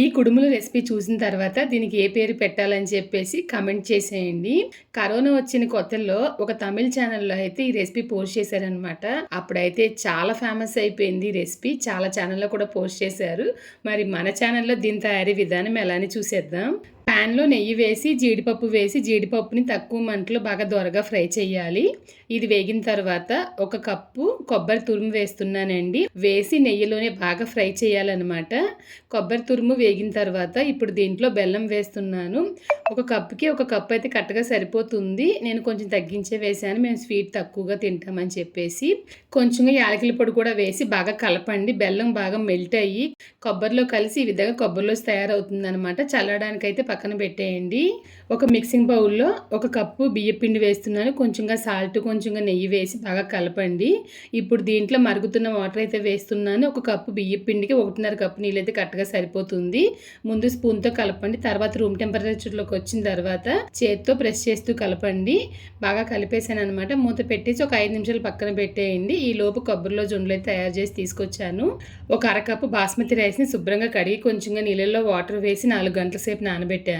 ఈ కుడుముల రెసిపీ చూసిన తర్వాత దీనికి ఏ పేరు పెట్టాలని చెప్పేసి కమెంట్ చేసేయండి. కరోనా వచ్చిన కొత్తల్లో ఒక తమిళ ఛానల్లో అయితే ఈ రెసిపీ పోస్ట్ చేశారనమాట అప్పుడైతే చాలా ఫేమస్ అయిపోయింది ఈ రెసిపీ. చాలా ఛానల్లో కూడా పోస్ట్ చేశారు. మరి మన ఛానల్లో దీని తయారీ విధానం ఎలా అని చూసేద్దాం. ప్యాన్లో నెయ్యి వేసి జీడిపప్పు వేసి జీడిపప్పుని తక్కువ మంటలో బాగా దొరగా ఫ్రై చేయాలి. ఇది వేగిన తర్వాత ఒక కప్పు కొబ్బరి తురుము వేస్తున్నానండి. వేసి నెయ్యిలోనే బాగా ఫ్రై చేయాలన్నమాట. కొబ్బరి తురుము వేగిన తర్వాత ఇప్పుడు దీంట్లో బెల్లం వేస్తున్నాను. ఒక కప్పుకి ఒక కప్పు అయితే కరెక్ట్గా సరిపోతుంది. నేను కొంచెం తగ్గించే వేసాను. మేము స్వీట్ తక్కువగా తింటామని చెప్పేసి కొంచెంగా యాలకుల పొడి కూడా వేసి బాగా కలపండి. బెల్లం బాగా మెల్ట్ అయ్యి కొబ్బరిలో కలిసి ఈ విధంగా కొబ్బరిలో తయారవుతుంది అనమాట చల్లడానికి అయితే పక్కన పెట్టేయండి. ఒక మిక్సింగ్ బౌల్లో ఒక కప్పు బియ్యపిండి వేస్తున్నాను. కొంచెంగా సాల్ట్ కొంచెంగా నెయ్యి వేసి బాగా కలపండి. ఇప్పుడు దీంట్లో మరుగుతున్న వాటర్ అయితే వేస్తున్నాను. ఒక కప్పు బియ్యపిండికి ఒకటిన్నర కప్పు నీళ్ళు అయితే కరెక్ట్గా సరిపోతుంది. ముందు స్పూన్తో కలపండి. తర్వాత రూమ్ టెంపరేచర్లోకి వచ్చిన తర్వాత చేత్తో ప్రెస్ చేస్తూ కలపండి. బాగా కలిపేసాను అనమాట మూత పెట్టేసి ఒక ఐదు నిమిషాలు పక్కన పెట్టేయండి. ఈ లోపు కొబ్బరిలో జొండలు అయితే తయారు చేసి తీసుకొచ్చాను. ఒక అరకప్పు బాస్మతి రైస్ని శుభ్రంగా కడిగి కొంచెంగా నీళ్ళల్లో వాటర్ వేసి నాలుగు గంటల సేపు నానబెట్టాను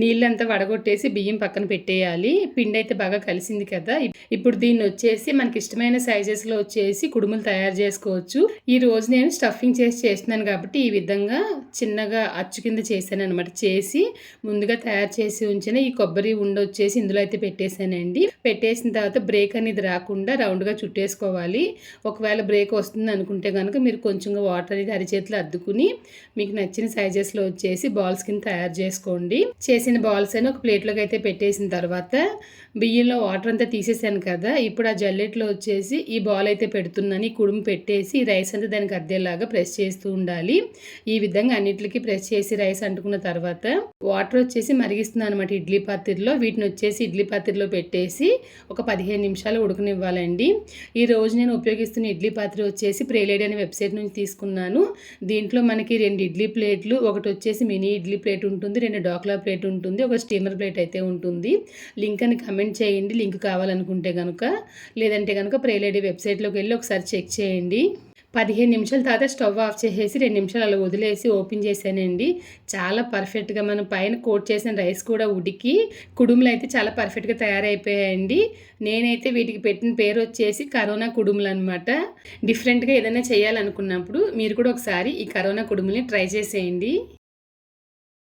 నీళ్ళంతా వడగొట్టేసి బియ్యం పక్కన పెట్టేయాలి. పిండి అయితే బాగా కలిసింది కదా. ఇప్పుడు దీన్ని వచ్చేసి మనకి ఇష్టమైన సైజెస్లో వచ్చేసి కుడుములు తయారు చేసుకోవచ్చు. ఈ రోజు నేను స్టఫింగ్ చేసి చేస్తున్నాను కాబట్టి ఈ విధంగా చిన్నగా అచ్చు కింద చేశాను అనమాట చేసి ముందుగా తయారు చేసి ఉంచిన ఈ కొబ్బరి ఉండ వచ్చేసి ఇందులో అయితే పెట్టేశానండి. పెట్టేసిన తర్వాత బ్రేక్ అనేది రాకుండా రౌండ్గా చుట్టేసుకోవాలి. ఒకవేళ బ్రేక్ వస్తుంది అనుకుంటే కనుక మీరు కొంచెంగా వాటర్ అనేది అరిచేతిలో అద్దుకుని మీకు నచ్చిన సైజెస్లో వచ్చేసి బాల్స్ కింద తయారు చేసుకోండి చేసిన బాల్స్ అని ఒక ప్లేట్లోకి అయితే పెట్టేసిన తర్వాత బియ్యంలో వాటర్ అంతా తీసేసాను కదా ఇప్పుడు ఆ జల్లెట్లో వచ్చేసి ఈ బాల్ అయితే పెడుతున్నాను. ఈ కుడుము పెట్టేసి రైస్ అంతా దానికి అద్దేలాగా ప్రెస్ చేస్తూ ఉండాలి. ఈ విధంగా అన్నిటికి ప్రెస్ చేసి రైస్ అంటుకున్న తర్వాత వాటర్ వచ్చేసి మరిగిస్తున్నాను అనమాట ఇడ్లీ పాత్రలో. వీటిని వచ్చేసి ఇడ్లీ పాత్రలో పెట్టేసి ఒక పదిహేను నిమిషాలు ఉడకనివ్వాలండి. ఈ రోజు నేను ఉపయోగిస్తున్న ఇడ్లీ పాత్ర వచ్చేసి ప్రేలేడి అనే వెబ్సైట్ నుంచి తీసుకున్నాను. దీంట్లో మనకి రెండు ఇడ్లీ ప్లేట్లు ఒకటి వచ్చేసి మినీ ఇడ్లీ ప్లేట్ ఉంటుంది రెండు డోక్లా ప్లేట్ ఉంటుంది ఒక స్టీమర్ ప్లేట్ అయితే ఉంటుంది. లింక్ అని కమెంట్ చేయండి లింక్ కావాలనుకుంటే కనుక లేదంటే కనుక ప్రేలేడీ వెబ్సైట్లోకి వెళ్ళి ఒకసారి చెక్ చేయండి. పదిహేను నిమిషాల తర్వాత స్టవ్ ఆఫ్ చేసేసి రెండు నిమిషాలు అలా వదిలేసి ఓపెన్ చేశానండి. చాలా పర్ఫెక్ట్గా మనం పైన కోట్ చేసిన రైస్ కూడా ఉడికి కుడుములు అయితే చాలా పర్ఫెక్ట్గా తయారైపోయాయండి. నేనైతే వీటికి పెట్టిన పేరు వచ్చేసి కరోనా కుడుములు అనమాట డిఫరెంట్గా ఏదైనా చేయాలనుకున్నప్పుడు మీరు కూడా ఒకసారి ఈ కరోనా కుడుముల్ని ట్రై చేసేయండి.